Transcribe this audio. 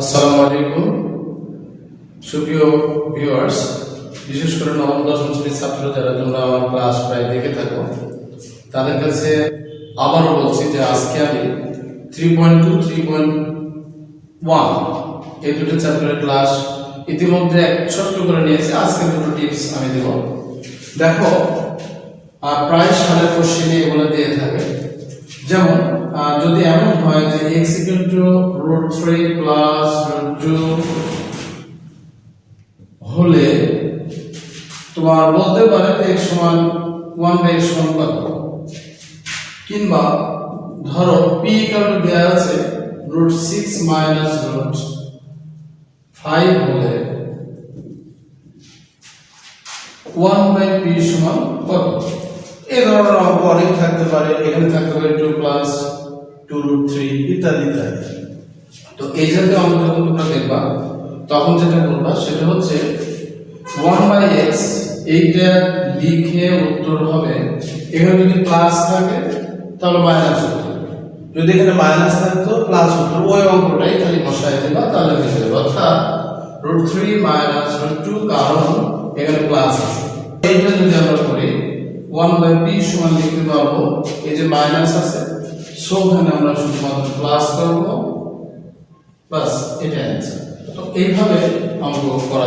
আসসালামু আলাইকুম। সুপ্রিয় ভিউয়ার্স বিশেষ করে নবম, দশম শ্রেণির ছাত্র যারা তোমরা আমার ক্লাস প্রায় দেখে থাকো, তাদের কাছে আবারও বলছি যে আজকে আমি three point two three point one এই দুটো চ্যাপ্টারের ক্লাস ইতিমধ্যে এক ছোট্ট করে নিয়েছি। আজকে দুটো টিপস আমি দেব। দেখো প্রায় সালের কোশ্চেনে এগুলো দিয়ে থাকে। যেমন যদি এমন হয় যে X equal to root three plus root two হলে তোমার বলতে পারে যে এক্স সমান ওয়ান বাই এক্স সমান কত? কিংবা ধরো পি ইকুয়াল টু দেওয়া আছে root six minus root five হলে ওয়ান বাই পি সমান কত? এই ধরনের অঙ্ক অনেক থাকতে পারে। এখানে থাকতে পারে two plus two root three ইত্যাদি ইত্যাদি। তো এই জাতীয় অঙ্ক যখন তোমরা দেখবা, তখন যেটা বলবা সেটা হচ্ছে ওয়ান বাই এক্স এইটা লিখে উত্তর হবে। এখানে যদি প্লাস থাকে, তাহলে মাইনাস উত্তর যদি এখানে মাইনাস থাকতো প্লাস উত্তর ওই অঙ্কটাই খালি বসায় দিবা, তাহলে হয়ে যাবে অর্থাৎ root three minus root two কারণ এখানে প্লাস আছে। এইটা যদি আমরা ওয়ান বাই পি সমান লিখতে পারব। এই যে মাইনাস আছে সো ওখানে আমরা শুধুমাত্র প্লাস করব বাস এটা অ্যান্সার তো এইভাবে অঙ্ক করা